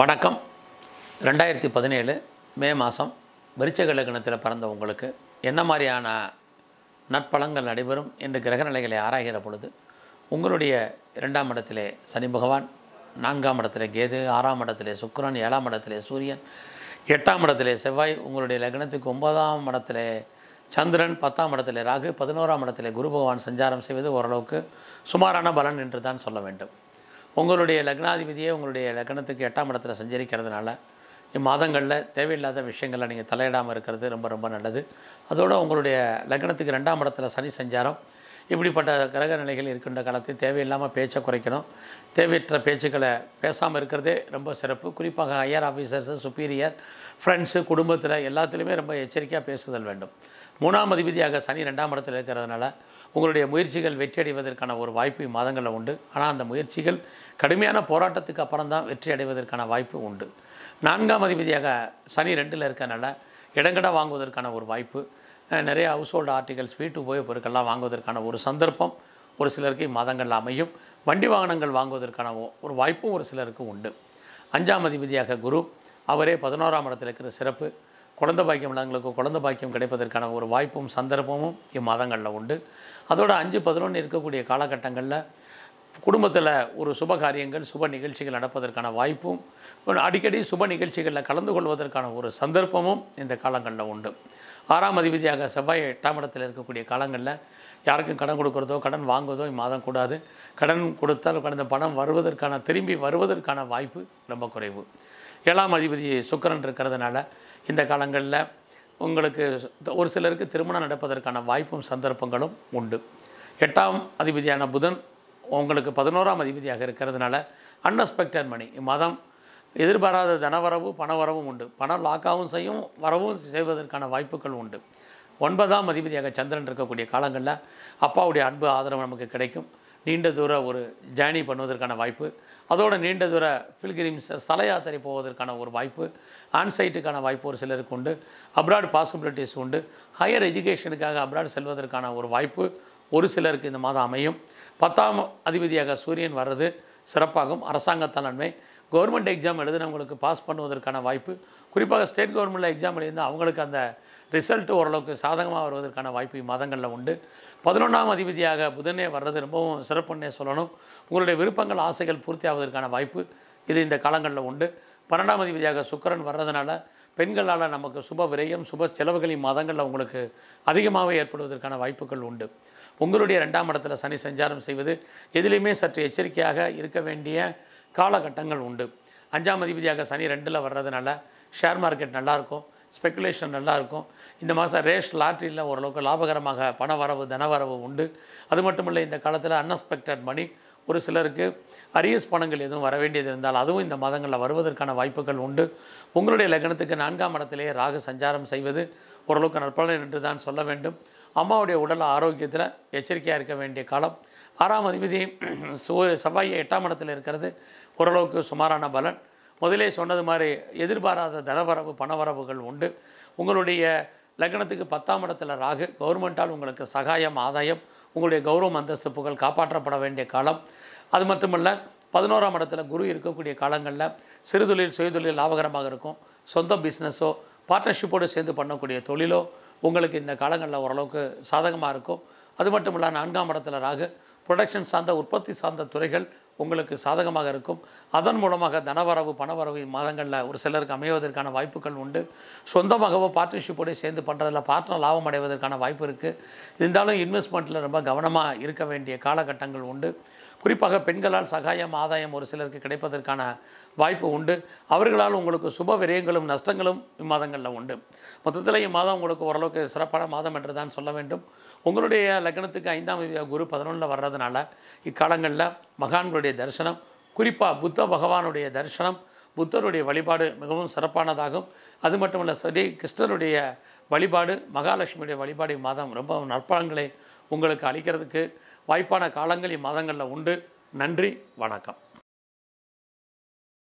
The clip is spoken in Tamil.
வணக்கம். ரெண்டாயிரத்தி பதினேழு மே மாதம் விருச்சக லக்னத்தில் பிறந்த உங்களுக்கு என்ன மாதிரியான நற்பலங்கள் நடைபெறும் என்று கிரக நிலைகளை ஆராய்கிற பொழுது உங்களுடைய இரண்டாம் இடத்திலே சனி பகவான் நான்காம் இடத்திலே கேது ஆறாம் இடத்திலே சுக்கரன் ஏழாம் இடத்திலே சூரியன் எட்டாம் இடத்திலே செவ்வாய் உங்களுடைய லக்னத்துக்கு ஒன்பதாம் இடத்திலே சந்திரன் பத்தாம் இடத்திலே ராகு பதினோராம் இடத்திலே குரு பகவான் சஞ்சாரம் செய்வது ஓரளவுக்கு சுமாரான பலன் என்று தான் சொல்ல வேண்டும். உங்களுடைய லக்னாதிபதியே உங்களுடைய லக்னத்துக்கு எட்டாம் இடத்துல சஞ்சரிக்கிறதுனால இம்மாதங்களில் தேவையில்லாத விஷயங்களை நீங்கள் தலையிடாமல் இருக்கிறது ரொம்ப ரொம்ப நல்லது. அதோடு உங்களுடைய லக்னத்துக்கு ரெண்டாம் இடத்துல சனி சஞ்சாரம் இப்படிப்பட்ட கிரக நிலைகள் இருக்கின்ற காலத்தில் தேவையில்லாமல் பேச்சை குறைக்கணும். தேவையற்ற பேச்சுக்களை பேசாமல் இருக்கிறதே ரொம்ப சிறப்பு. குறிப்பாக ஹையர் ஆஃபீஸர்ஸு சுப்பீரியர் ஃப்ரெண்ட்ஸு குடும்பத்தில் எல்லாத்துலேயுமே ரொம்ப எச்சரிக்கையாக பேசுதல் வேண்டும். மூணாம் அதிபதியாக சனி ரெண்டாம் இடத்தில் இருக்கிறதுனால உங்களுடைய முயற்சிகள் வெற்றி அடைவதற்கான ஒரு வாய்ப்பு மாதங்களில் உண்டு. ஆனால் அந்த முயற்சிகள் கடுமையான போராட்டத்துக்கு அப்புறம் தான் வெற்றி அடைவதற்கான வாய்ப்பு உண்டு. நான்காம் அதிபதியாக சனி ரெண்டில் இருக்கிறனால இடங்கட வாங்குவதற்கான ஒரு வாய்ப்பு நிறைய ஹவுஸ் ஹோல்டு ஆர்டிகல்ஸ் வீட்டு உபயோகப் பொருட்கள்லாம் வாங்குவதற்கான ஒரு சந்தர்ப்பம் ஒரு சிலருக்கு மதங்கள் அமையும். வண்டி வாகனங்கள் வாங்குவதற்கான ஒரு வாய்ப்பும் ஒரு சிலருக்கு உண்டு. அஞ்சாம் அதிபதியாக குரு அவரே பதினோராம் இடத்தில் இருக்கிற சிறப்பு. குழந்தை பாக்கியம் உள்ளவங்களுக்கு குழந்தை பாக்கியம் கிடைப்பதற்கான ஒரு வாய்ப்பும் சந்தர்ப்பமும் இம்மாதங்களில் உண்டு. அதோட அஞ்சு பதினொன்று இருக்கக்கூடிய காலகட்டங்களில் குடும்பத்தில் ஒரு சுப காரியங்கள் சுப நிகழ்ச்சிகள் நடப்பதற்கான வாய்ப்பும் ஒரு அடிக்கடி சுப நிகழ்ச்சிகளில் கலந்து கொள்வதற்கான ஒரு சந்தர்ப்பமும் இந்த காலங்களில் உண்டு. ஆறாம் அதிபதியாக செவ்வாய் எட்டாம் இடத்தில் இருக்கக்கூடிய காலங்களில் யாருக்கும் கடன் கொடுக்குறதோ கடன் வாங்குவதோ இம்மாதம் கூடாது. கடன் கொடுத்தால் கடந்த பணம் வருவதற்கான திரும்பி வருவதற்கான வாய்ப்பு ரொம்ப குறைவு. ஏழாம் அதிபதி சுக்கரன் இருக்கிறதுனால இந்த காலங்களில் உங்களுக்கு ஒரு சிலருக்கு திருமணம் நடப்பதற்கான வாய்ப்பும் சந்தர்ப்பங்களும் உண்டு. எட்டாம் அதிபதியான புதன் உங்களுக்கு பதினோராம் அதிபதியாக இருக்கிறதுனால அன்எக்ஸ்பெக்டட் மணி மதம் எதிர்பாராத தனவரவு பணவரவும் உண்டு. பணம் லாக்காகவும் செய்யும் வரவும் செய்வதற்கான வாய்ப்புகள் உண்டு. ஒன்பதாம் அதிபதியாக சந்திரன் இருக்கக்கூடிய காலங்களில் அப்பாவுடைய அன்பு ஆதரவு நமக்கு கிடைக்கும். நீண்ட தூர ஒரு ஜேர்னி பண்ணுவதற்கான வாய்ப்பு. அதோட நீண்ட தூர பில்கிரிம்ஸ் ஸ்தல யாத்திரை போவதற்கான ஒரு வாய்ப்பு. ஆன்சைட்டுக்கான வாய்ப்பு ஒரு சிலருக்கு உண்டு. அப்ராட் பாசிபிலிட்டிஸ் உண்டு. ஹையர் எஜுகேஷனுக்காக அப்ராட் செல்வதற்கான ஒரு வாய்ப்பு. ஒரு சிலருக்கு இந்த மாதம் அமையும். பத்தாம் அதிபதியாக சூரியன் வர்றது சிறப்பாகும். அரசாங்கத்தால் நன்மை. கவர்மெண்ட் எக்ஸாம் எழுதினவங்களுக்கு பாஸ் பண்ணுவதற்கான வாய்ப்பு. குறிப்பாக ஸ்டேட் கவர்மெண்ட்டில் எக்ஸாம் எழுதினா அவங்களுக்கு அந்த ரிசல்ட் ஓரளவுக்கு சாதகமாக வருவதற்கான வாய்ப்பு இம்மாதங்களில் உண்டு. பதினொன்றாம் அதிபதியாக புதனே வர்றது ரொம்பவும் சிறப்புன்னே சொல்லணும். உங்களுடைய விருப்பங்கள் ஆசைகள் பூர்த்தி ஆவதற்கான வாய்ப்பு இது இந்த காலங்களில் உண்டு. பன்னெண்டாம் அதிபதியாக சுக்கரன் வர்றதுனால பெண்களால் நமக்கு சுப விரயம் சுப செலவுகளின் இம்மாதங்களில் உங்களுக்கு அதிகமாகவே ஏற்படுவதற்கான வாய்ப்புகள் உண்டு. உங்களுடைய ரெண்டாம் இடத்துல சனி சஞ்சாரம் செய்வது எதிலையுமே சற்று எச்சரிக்கையாக இருக்க வேண்டிய காலகட்டங்கள் உண்டு. அஞ்சாம் அதிபதியாக சனி ரெண்டில் வர்றதுனால ஷேர் மார்க்கெட் நல்லாயிருக்கும் ஸ்பெக்குலேஷன் நல்லாயிருக்கும் இந்த மாதம் ரேஷ் லாட்ரியில் ஓரளவுக்கு லாபகரமாக பண வரவு தனவரவு உண்டு. அது மட்டும் இல்லை இந்த காலத்தில் அன்எக்ஸ்பெக்டட் மணி ஒரு சிலருக்கு அரியஸ் பணங்கள் எதுவும் வர வேண்டியது இருந்தால் அதுவும் இந்த மாதங்களில் வருவதற்கான வாய்ப்புகள் உண்டு. உங்களுடைய லக்னத்துக்கு நான்காம் இடத்திலேயே ராக சஞ்சாரம் செய்வது ஓரளவுக்கு நற்பலன் என்று தான் சொல்ல வேண்டும். அம்மாவுடைய உடல் ஆரோக்கியத்தில் எச்சரிக்கையாக இருக்க வேண்டிய காலம். ஆறாம் அதிபதி சூ செவ்வாய் எட்டாம் இடத்தில் இருக்கிறது. ஓரளவுக்கு சுமாரான பலன். முதலே சொன்னது மாதிரி எதிர்பாராத தனவரவு பணவரவுகள் உண்டு. உங்களுடைய லக்னத்துக்கு பத்தாம் இடத்துல ராகு கவர்மெண்ட்டால் உங்களுக்கு சகாயம் ஆதாயம் உங்களுடைய கௌரவம் அந்தஸ்து புகழ் காப்பாற்றப்பட வேண்டிய காலம். அது மட்டுமல்ல பதினோராம் இடத்துல குரு இருக்கக்கூடிய காலங்களில் சிறுதொழில் சுயதொழில் லாபகரமாக இருக்கும். சொந்த பிஸ்னஸோ பார்ட்னர்ஷிப்போடு சேர்ந்து பண்ணக்கூடிய தொழிலோ உங்களுக்கு இந்த காலங்களில் ஓரளவுக்கு சாதகமாக இருக்கும். அது மட்டும் இல்லை நான்காம் இடத்துல ராகு ப்ரொடக்ஷன் சார்ந்த உற்பத்தி சார்ந்த துறைகள் உங்களுக்கு சாதகமாக இருக்கும். அதன் மூலமாக தனவரவு பணவரவு மாதங்களில் ஒரு சிலருக்கு அமைவதற்கான வாய்ப்புகள் உண்டு. சொந்தமாகவோ பார்ட்னர்ஷிப்போடு சேர்ந்து பண்ணுறதில் பார்ட்னர் லாபம் அடைவதற்கான வாய்ப்பு இருக்குது இருந்தாலும் இன்வெஸ்ட்மெண்ட்டில் ரொம்ப கவனமாக இருக்க வேண்டிய காலகட்டங்கள் உண்டு. குறிப்பாக பெண்களால் சகாயம் ஆதாயம் ஒரு சிலருக்கு கிடைப்பதற்கான வாய்ப்பு உண்டு. அவர்களால் உங்களுக்கு சுப விரயங்களும் நஷ்டங்களும் இம்மாதங்களில் உண்டு. மொத்தத்தில் இம்மாதம் உங்களுக்கு ஓரளவுக்கு சிறப்பான மாதம் என்று தான் சொல்ல வேண்டும். உங்களுடைய லக்னத்துக்கு ஐந்தாம் குரு பதினொன்றில் வர்றதுனால இக்காலங்களில் மகான்களுடைய தரிசனம் குறிப்பாக புத்த பகவானுடைய தரிசனம் புத்தருடைய வழிபாடு மிகவும் சிறப்பானதாகும். அது மட்டும் இல்லை ஸ்ரீ கிருஷ்ணருடைய வழிபாடு மகாலட்சுமியுடைய வழிபாடு இம்மாதம் ரொம்ப நற்பலன்களை உங்களுக்கு அளிக்கிறதுக்கு வாய்ப்பான காலங்கள் இம்மாதங்களில் உண்டு. நன்றி வணக்கம்.